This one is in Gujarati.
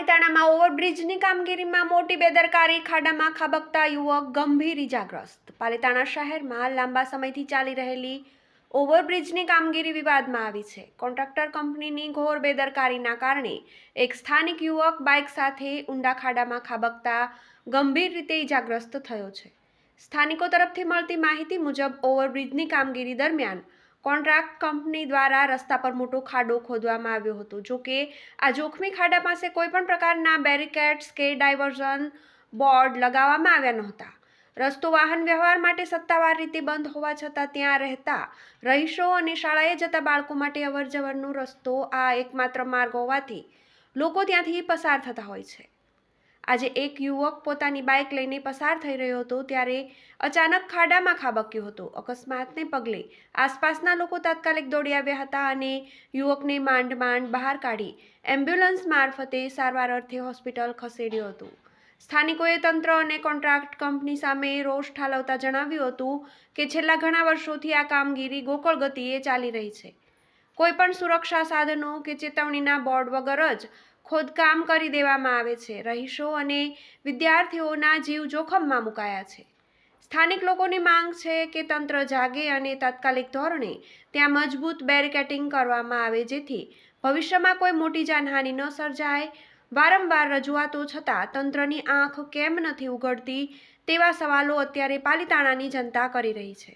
પાલિતાણામાં ઓવરબ્રિજની કામગીરીમાં મોટી બેદરકારી, ખાડામાં ખાબકતા યુવક ગંભીર ઇજાગ્રસ્ત પાલિતાણા શહેરમાં લાંબા સમયથી ચાલી રહેલી ઓવરબ્રિજની કામગીરી વિવાદમાં આવી છે. કોન્ટ્રાક્ટર કંપનીની ઘોર બેદરકારીના કારણે એક સ્થાનિક યુવક બાઇક સાથે ઊંડા ખાડામાં ખાબકતા ગંભીર રીતે ઇજાગ્રસ્ત થયો છે. સ્થાનિકો તરફથી મળતી માહિતી મુજબ ઓવરબ્રિજની કામગીરી દરમિયાન કોન્ટ્રાક્ટ કંપની દ્વારા રસ્તા પર મોટો ખાડો ખોદવામાં આવ્યો હતો. જો કે, આ જોખમી ખાડા પાસે કોઈપણ પ્રકારના બેરિકેડ્સ કે ડાયવર્ઝન બોર્ડ લગાવવામાં આવ્યા નહોતા. રસ્તો, વાહન વ્યવહાર માટે સત્તાવાર રીતે બંધ હોવા છતાં ત્યાં રહેતા રહીશો અને શાળાએ જતા બાળકો માટે અવરજવરનો રસ્તો આ એકમાત્ર માર્ગ હોવાથી લોકો ત્યાંથી પસાર થતા હોય છે. આજે એક યુવક પોતાની બાઇક લઈને પસાર થઈ રહ્યો હતો ત્યારે અચાનક ખાડામાં ખાબક્યો હતો. અકસ્માતને પગલે આસપાસના લોકો તાત્કાલિક દોડી આવ્યા હતા અને યુવકને માંડ માંડ બહાર કાઢી એમ્બ્યુલન્સ મારફતે સારવાર અર્થે હોસ્પિટલ ખસેડ્યો હતો. સ્થાનિકોએ તંત્ર અને કોન્ટ્રાક્ટ કંપની સામે રોષ ઠાલવતા જણાવ્યું હતું કે છેલ્લા ઘણા વર્ષોથી આ કામગીરી ગોકળ ગતિએ ચાલી રહી છે. કોઈપણ સુરક્ષા સાધનો કે ચેતવણીના બોર્ડ વગર જ ખોદકામ કરી દેવામાં આવે છે. રહીશો અને વિદ્યાર્થીઓના જીવ જોખમમાં મુકાયા છે. સ્થાનિક લોકોની માંગ છે કે તંત્ર જાગે અને તાત્કાલિક ધોરણે ત્યાં મજબૂત બેરિકેટિંગ કરવામાં આવે જેથી ભવિષ્યમાં કોઈ મોટી જાનહાનિ ન સર્જાય. વારંવાર રજૂઆતો છતાં તંત્રની આંખ કેમ નથી ઉઘડતી તેવા સવાલો અત્યારે પાલિતાણાની જનતા કરી રહી છે.